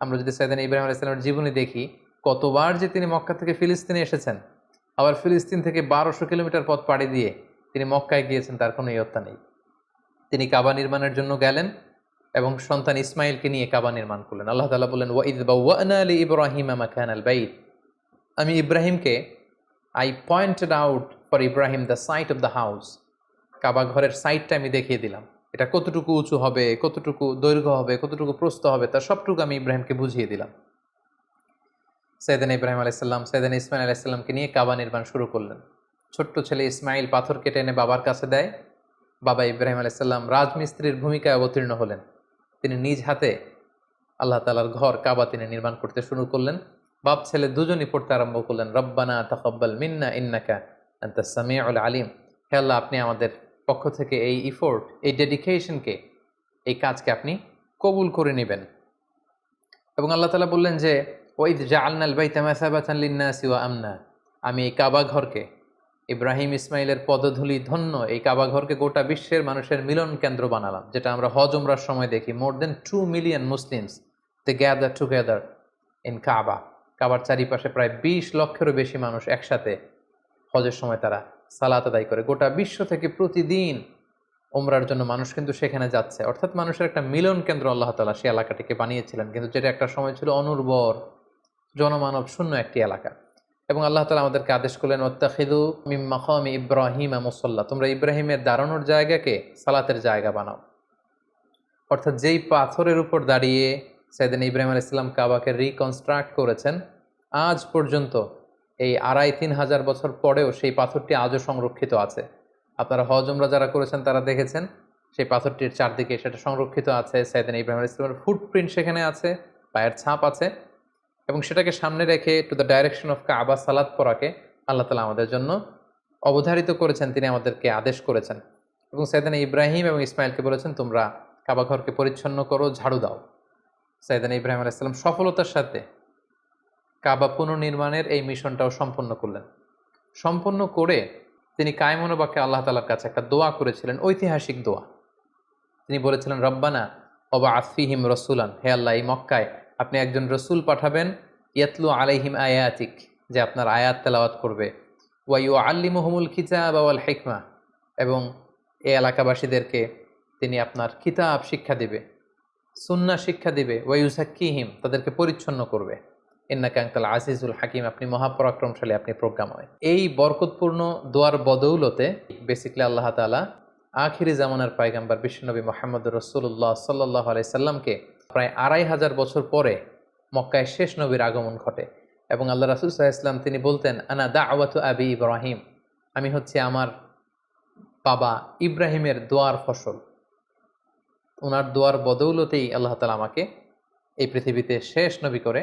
আমরা যদি সাইদান ইব্রাহিম আলাইসাল্লামের জীবনী দেখি, কতবার যে তিনি মক্কা থেকে ফিলিস্তিনে এসেছেন, আবার ফিলিস্তিন থেকে বারোশো কিলোমিটার পথ পাড়ি দিয়ে তিনি মক্কায় গিয়েছেন, তার কোনো ইয়ত্তা নেই। তিনি কাবা নির্মাণের জন্য গেলেন এবং সন্তান ইসমাইলকে নিয়ে কাবা নির্মাণ করলেন। আল্লাহ তালা বললেন ওয়াইদ বা ওয়ানা আলী ইব্রাহিম মাকান আল বাইদ আমি ইব্রাহিমকে I pointed out for Ibrahim the site of the house Kaaba ঘরের সাইটটা আমি দেখিয়ে দিলাম। এটা কতটুকু উঁচু হবে, কতটুকু দৈর্ঘ্য হবে, কতটুকু প্রস্ত হবে, তার সবটুকু আমি ইব্রাহিমকে বুঝিয়ে দিলাম। সৈদান ইব্রাহিম আলাইসাল্লাম সৈদান ইসমাইল আলাইসাল্লামকে নিয়ে কাবা নির্মাণ শুরু করলেন। ছোট্ট ছেলে ইসমাইল পাথর কেটে এনে বাবার কাছে দেয়। বাবা ইব্রাহিম আলাইসাল্লাম রাজমিস্ত্রির ভূমিকায় অবতীর্ণ হলেন। তিনি নিজ হাতে আল্লাহ তালার ঘর কাবা তিনি নির্মাণ করতে শুরু করলেন। বাপ ছেলে দুজনই পড়তে আরম্ভ করলেন। রব্বানা তাকব্বাল মিন্না ইন্নাকা আন্তা সামিউল আলিম। হে আল্লাহ, আপনি আমাদের পক্ষ থেকে এই ইফোর্ট এই ডেডিকেশনকে এই কাজকে আপনি কবুল করে নেবেন। এবং আল্লাহ তালা বললেন যে ওইদ জা আলনাল বাই তামাসাবাতান লিন্নাসি ওয়া আমনা। আমি এই কাবা ঘরকে, ইব্রাহিম ইসমাইলের পদধূলি ধন্য এই কাবা ঘরকে গোটা বিশ্বের মানুষের মিলন কেন্দ্র বানালাম, যেটা আমরা হজ উমরার সময় দেখি। More than two million Muslims they gather together in Kaaba কাবার চারিপাশে প্রায় বিশ লক্ষেরও বেশি মানুষ একসাথে হজের সময় তারা সালাত আদায় করে। গোটা বিশ্ব থেকে প্রতিদিন ওমরার জন্য মানুষ কিন্তু সেখানে যাচ্ছে। অর্থাৎ মানুষের একটা মিলন কেন্দ্র আল্লাহ তালা সে এলাকাটিকে বানিয়েছিলেন। কিন্তু যেটা একটা সময় ছিল অনুর্বর, জনমানব শূন্য একটি এলাকা। এবং আল্লাহ তালা আমাদেরকে আদেশ করলেন ওত্তাখিদু মিম্মাখম ইব্রাহিম মুসল্লা। তোমরা ইব্রাহিমের দাঁড়ানোর জায়গাকে সালাতের জায়গা বানাও। অর্থাৎ যেই পাথরের উপর দাঁড়িয়ে সাইদিন ইব্রাহিম আল ইসলাম কাবাকে রিকনস্ট্রাক্ট করেছেন, আজ পর্যন্ত এই আড়াই তিন হাজার বছর পরেও সেই পাথরটি আজও সংরক্ষিত আছে। আপনারা হজ উমরা যারা করেছেন, তারা দেখেছেন, সেই পাথরটির চারদিকে সেটা সংরক্ষিত আছে। সাইদিন ইব্রাহিম ইসলামের ফুটপ্রিন্ট সেখানে আছে, পায়ের ছাপ আছে এবং সেটাকে সামনে রেখে to the direction of Kaaba সালাদ পড়াকে আল্লাহ তালা আমাদের জন্য অবধারিত করেছেন, তিনি আমাদেরকে আদেশ করেছেন। এবং সাইদানা ইব্রাহিম এবং ইসমাইলকে বলেছেন, তোমরা কাবা ঘরকে পরিচ্ছন্ন করো, ঝাড়ু দাও। সাইদানা ইব্রাহিম আলাইসাল্লাম সফলতার সাথে কাবা পুনর্নির্মাণের এই মিশনটাও সম্পন্ন করলেন। সম্পন্ন করে তিনি কায়মনোবাকে আল্লাহ তালার কাছে একটা দোয়া করেছিলেন, ঐতিহাসিক দোয়া। তিনি বলেছিলেন, রব্বানা অবা আসফিহিম রসুলান হে আল্লাহ, এই মক্কায় আপনি একজন রসুল পাঠাবেন, ইয়াতলু আলাইহিম আয়াতিক, যে আপনার আয়াত তেলাওয়াত করবে। ওয়াইউ আল্লি মহমুল খিতাব আওয়াল হেকমা, এবং এ এলাকাবাসীদেরকে তিনি আপনার কিতাব শিক্ষা দিবে সুন্না শিক্ষা দিবে। ওয়াইউসাক্কিহিম তাদেরকে পরিচ্ছন্ন করবে। ইন্না কাঙ্কাল আজিজুল হাকিম, আপনি মহাপরাক্রমশালী, আপনি প্রজ্ঞাময়। এই বরকতপূর্ণ দোয়ার বদৌলতে বেসিকলি আল্লাহ তালা আখিরি জামানার পায়গাম্বার বিশ্বনবী মোহাম্মদ রসুল্লাহ সাল্লাহ আলাইসাল্লামকে প্রায় আড়াই হাজার বছর পরে মক্কায় শেষ নবীর আগমন ঘটে এবং আল্লাহ রাসুল সাহা ইসলাম তিনি বলতেন, আনা দা আওয়াতু আবি ইব্রাহিম। আমি হচ্ছে আমার বাবা ইব্রাহিমের দোয়ার ফসল। ওনার দোয়ার বদৌলতেই আল্লাহ তালা আমাকে এই পৃথিবীতে শেষ নবী করে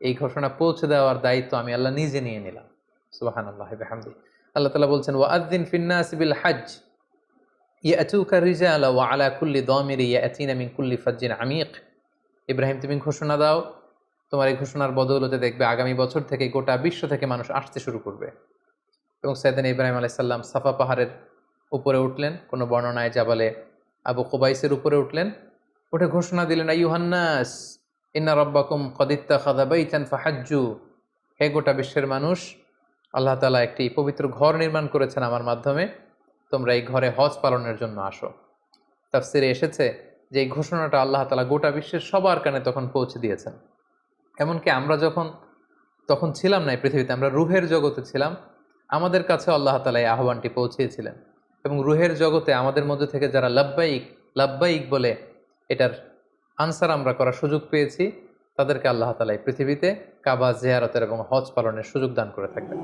এই ঘোষণা পৌঁছে দেওয়ার দায়িত্ব আমি আল্লাহ নিজে নিয়ে নিলাম। সুবাহান আল্লাহ হামদি আল্লাহ তালা বলছেন ওয়াদ্দিন ফিন্নাস বিল হাজ ইয়াতুকা রিজালা ওয়া আলা কুল্লি দমির ইয়াতিনা মিন কুল্লি ফাজ্জিন আমিক। ইব্রাহিম, তুমি ঘোষণা দাও। তোমার এই ঘোষণার বদৌলতে দেখবে আগামী বছর থেকে গোটা বিশ্ব থেকে মানুষ আসতে শুরু করবে। এবং সৈদিন ইব্রাহিম আলাইসাল্লাম সাফা পাহাড়ের উপরে উঠলেন, কোনো বর্ণনায় জাবালে আবু কোবাইসের উপরে উঠলেন। উঠে ঘোষণা দিলেন ইউহান্নাস ইন্না রব্বাকুম কদিত্তা খাদাবাইতান ফাহাজ্জু। হে গোটা বিশ্বের মানুষ, আল্লাহ তালা একটি পবিত্র ঘর নির্মাণ করেছেন আমার মাধ্যমে। তোমরা এই ঘরে হজ পালনের জন্য আসো। তাফসিরে এসেছে যে, এই ঘোষণাটা আল্লাহ তালা গোটা বিশ্বের সবার কানে তখন পৌঁছে দিয়েছেন। এমনকি আমরা যখন, তখন ছিলাম না এই পৃথিবীতে, আমরা রুহের জগতে ছিলাম, আমাদের কাছে আল্লাহ তালা এই আহ্বানটি পৌঁছিয়েছিলেন। এবং রুহের জগতে আমাদের মধ্যে থেকে যারা লাব্বাইক লাব্বাইক বলে, এটার আনসার আমরা করার সুযোগ পেয়েছি। তাদেরকে আল্লাহ তালা এই পৃথিবীতে কাবা জিয়ারতের এবং হজ পালনের সুযোগ দান করে থাকবেন।